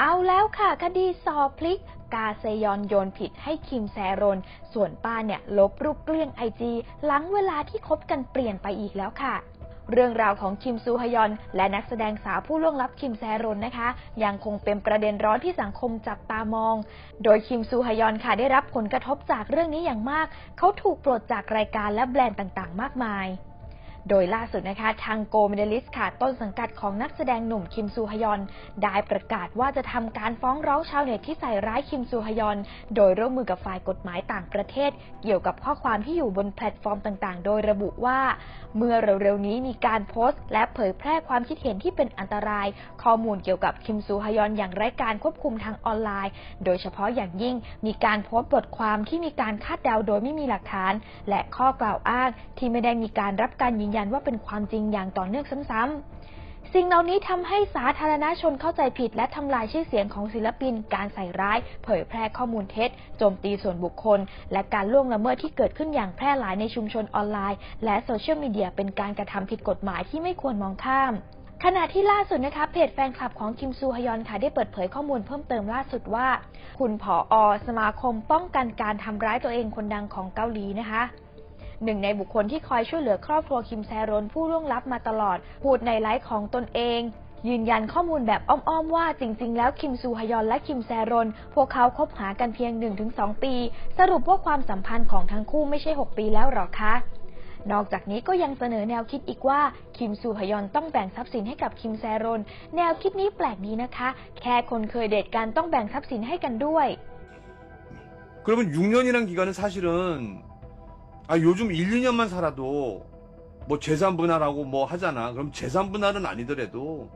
เอาแล้วค่ะ คดีสอบพลิก กาเซยอนโยนผิดให้คิมแซรน ส่วนป้าเนี่ยลบรูปเกลี้ยงไอจีหลังเวลาที่คบกันเปลี่ยนไปอีกแล้วค่ะ เรื่องราวของคิมซูฮยอน และนักแสดงสาวผู้ล่วงลับคิมแซรนนะคะ ยังคงเป็นประเด็นร้อนที่สังคมจับตามอง โดยคิมซูฮยอนค่ะได้รับผลกระทบจากเรื่องนี้อย่างมาก เขาถูกปลดจากรายการและแบรนด์ต่างๆ มากมาย โดยล่าสุดนะคะทางโกลเมดลิสค่ะ ต้นสังกัดของนักแสดงหนุ่มคิมซูฮยอน ได้ประกาศว่าจะทำการฟ้องร้องชาวเน็ตที่ใส่ร้ายคิมซูฮยอน โดยร่วมมือกับฝ่ายกฎหมายต่างประเทศ เกี่ยวกับข้อความที่อยู่บนแพลตฟอร์มต่างๆ โดยระบุว่า เมื่อเร็วๆนี้มีการโพสต์ และเผยแพร่ความคิดเห็นที่เป็นอันตราย ข้อมูลเกี่ยวกับคิมซูฮยอนอย่างไร้การควบคุมทางออนไลน์ โดยเฉพาะอย่างยิ่งมีการโพสต์บทความที่มีการคาดเดาโดยไม่มีหลักฐาน และข้อกล่าวอ้างที่ไม่ได้มีการรับการยืนยันว่าเป็นความจริงอย่างต่อเนื่องซ้ำๆ สิ่งเหล่านี้ทำให้สาธารณชนเข้าใจผิด และทำลายชื่อเสียงของศิลปิน การใส่ร้าย เผยแพร่ข้อมูลเท็จ โจมตีส่วนบุคคล และการล่วงละเมิดที่เกิดขึ้นอย่างแพร่หลายในชุมชนออนไลน์ และโซเชียลมีเดียเป็นการกระทำผิดกฎหมายที่ไม่ควรมองข้ามขณะที่ล่าสุดนะคะเพจแฟนคลับของคิมซูฮยอนค่ะได้เปิดเผยข้อมูลเพิ่มเติมล่าสุดว่า คุณผออสมาคมป้องกันการทำร้ายตัวเองคนดังของเกาหลีนะคะ หนึ่งในบุคคลที่คอยช่วยเหลือครอบครัวคิมแซรนผู้ล่วงลับมาตลอด พูดในไลฟ์ของตนเอง ยืนยันข้อมูลแบบอ้อมๆว่าจริง ๆ แล้วคิมซูฮยอนและคิมแซรน พวกเขาคบหากันเพียง 1-2 ปี สรุปว่าความสัมพันธ์ของทั้งคู่ไม่ใช่ 6 ปีแล้วหรอคะ นอกจากนี้ก็ยังเสนอแนวคิดอีกว่าคิมซูฮยอนต้องแบ่งทรัพย์สินให้กับคิมแซรน แนวคิดนี้แปลกดีนะคะ แค่คนเคยเดทกันต้องแบ่งทรัพย์สินให้กันด้วย 그러면 6년이란 기간은 사실은 아 요즘 1, 2년만 살아도 뭐 재산 분할하고 뭐 하잖아. 그럼 재산 분할은 아니더라도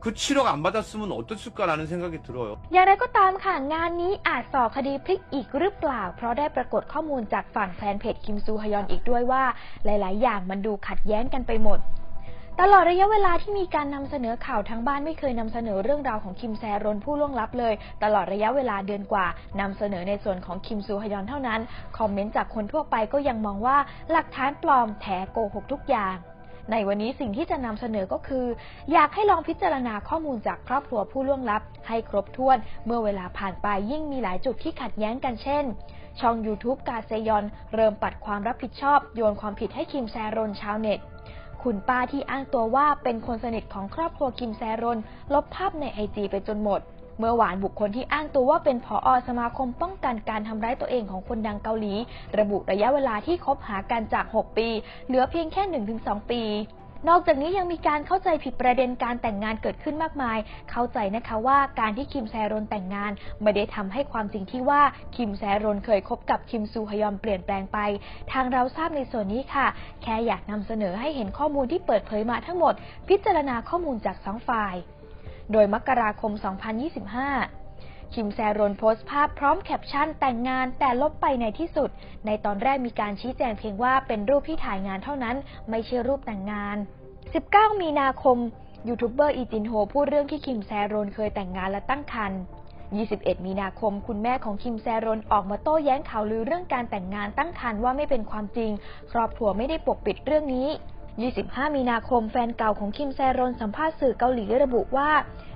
그 7억 안 받았으면 어땠을까라는 생각이 들어요. อย่างไรก็ตามค่ะ งานนี้อาจสอบคดีพลิกอีกหรือเปล่า เพราะได้ปรากฏข้อมูลจากฝั่งแฟนเพจคิมซูฮยอนอีกด้วยว่า หลาย ๆ อย่างมันดูขัดแย้งกันไปหมด ตลอดระยะเวลาที่มีการนำเสนอข่าวทั้งบ้านไม่เคยนำเสนอเรื่องราวของคิมแซรนผู้ล่วงลับเลย ตลอดระยะเวลาเดือนกว่านำเสนอในส่วนของคิมซูฮยอนเท่านั้น คอมเมนต์จากคนทั่วไปก็ยังมองว่าหลักฐานปลอมแถโกหกทุกอย่างในวันนี้สิ่งที่จะนำเสนอก็คือ อยากให้ลองพิจารณาข้อมูลจากครอบครัวผู้ล่วงลับ ให้ครบถ้วน เมื่อเวลาผ่านไปยิ่งมีหลายจุดที่ขัดแย้งกันเช่น ช่อง YouTube กาเซยอน เริ่มปัดความรับผิดชอบ โยนความผิดให้คิมแซรนชาวเน็ต คุณป้าที่อ้างตัวว่าเป็นคนสนิทของครอบครัวกิมแซรน ลบภาพในไอจีไปจนหมด เมื่อหวานบุคคลที่อ้างตัวว่าเป็นผออสมาคมป้องกันการทำร้ายตัวเองของคนดังเกาหลี ระบุระยะเวลาที่คบหากันจาก 6 ปี เหลือเพียงแค่ 1-2 ปี นอกจากนี้ยังมีการเข้าใจผิดประเด็นการแต่งงานเกิดขึ้นมากมาย เข้าใจนะคะว่าการที่คิมแซรนแต่งงาน ไม่ได้ทำให้ความจริงที่ว่าคิมแซรนเคยคบกับคิมซูฮยอนเปลี่ยนแปลงไป ทางเราทราบในส่วนนี้ค่ะ แค่อยากนำเสนอให้เห็นข้อมูลที่เปิดเผยมาทั้งหมด พิจารณาข้อมูลจากสองฝ่าย โดยมกราคม 2025 คิมแซรนโพสต์ภาพพร้อมแคปชั่นแต่งงานแต่ลบไปในที่สุด ในตอนแรกมีการชี้แจงเพียงว่าเป็นรูปที่ถ่ายงานเท่านั้น ไม่ใช่รูปแต่งงาน 19 มีนาคมยูทูบเบอร์อีจินโฮพูดเรื่องที่คิมแซรนเคยแต่งงานและตั้งครรภ์21 มีนาคม คุณแม่ของคิมแซรนออกมาโต้แย้งข่าวลือเรื่องการแต่งงานตั้งครรภ์ว่าไม่เป็นความจริง ครอบครัวไม่ได้ปกปิดเรื่องนี้ 25 มีนาคม แฟนเก่าของคิมแซรนสัมภาษณ์สื่อเกาหลีระบุว่า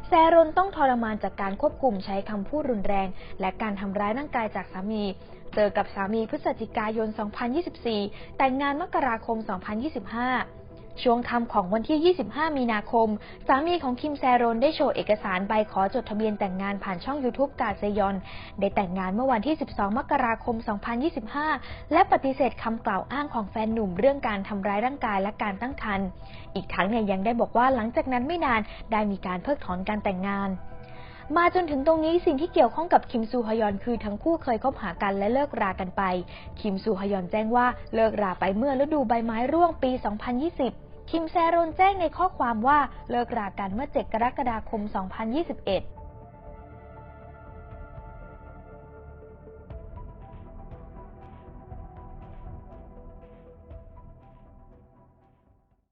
แซรนต้องทรมานจากการควบคุมใช้คำพูดรุนแรง และการทำร้ายร่างกายจากสามี เจอกับสามีพฤศจิกายน 2024 แต่งงานมกราคม 2025 ช่วงค่ำของวันที่ 25 มีนาคม สามีของคิมแซรนได้โชว์เอกสารใบขอจดทะเบียนแต่งงานผ่านช่อง YouTube กาเซยอน ได้แต่งงานเมื่อวันที่ 12 มกราคม 2025 และปฏิเสธคำกล่าวอ้างของแฟนหนุ่มเรื่องการทำร้ายร่างกายและการตั้งครรภ์ อีกทั้งเนี่ยยังได้บอกว่าหลังจากนั้นไม่นานได้มีการเพิกถอนการแต่งงานมาจนถึงตรงนี้สิ่งที่เกี่ยวข้องกับคิมซูฮยอนคือทั้งคู่เคยคบหากันและเลิกรากันไป คิมซูฮยอนแจ้งว่าเลิกราไปเมื่อฤดูใบไม้ร่วงปี 2020 คิมแซรนแจ้งในข้อความว่าเลิกรากันเมื่อ 7 กรกฎาคม 2021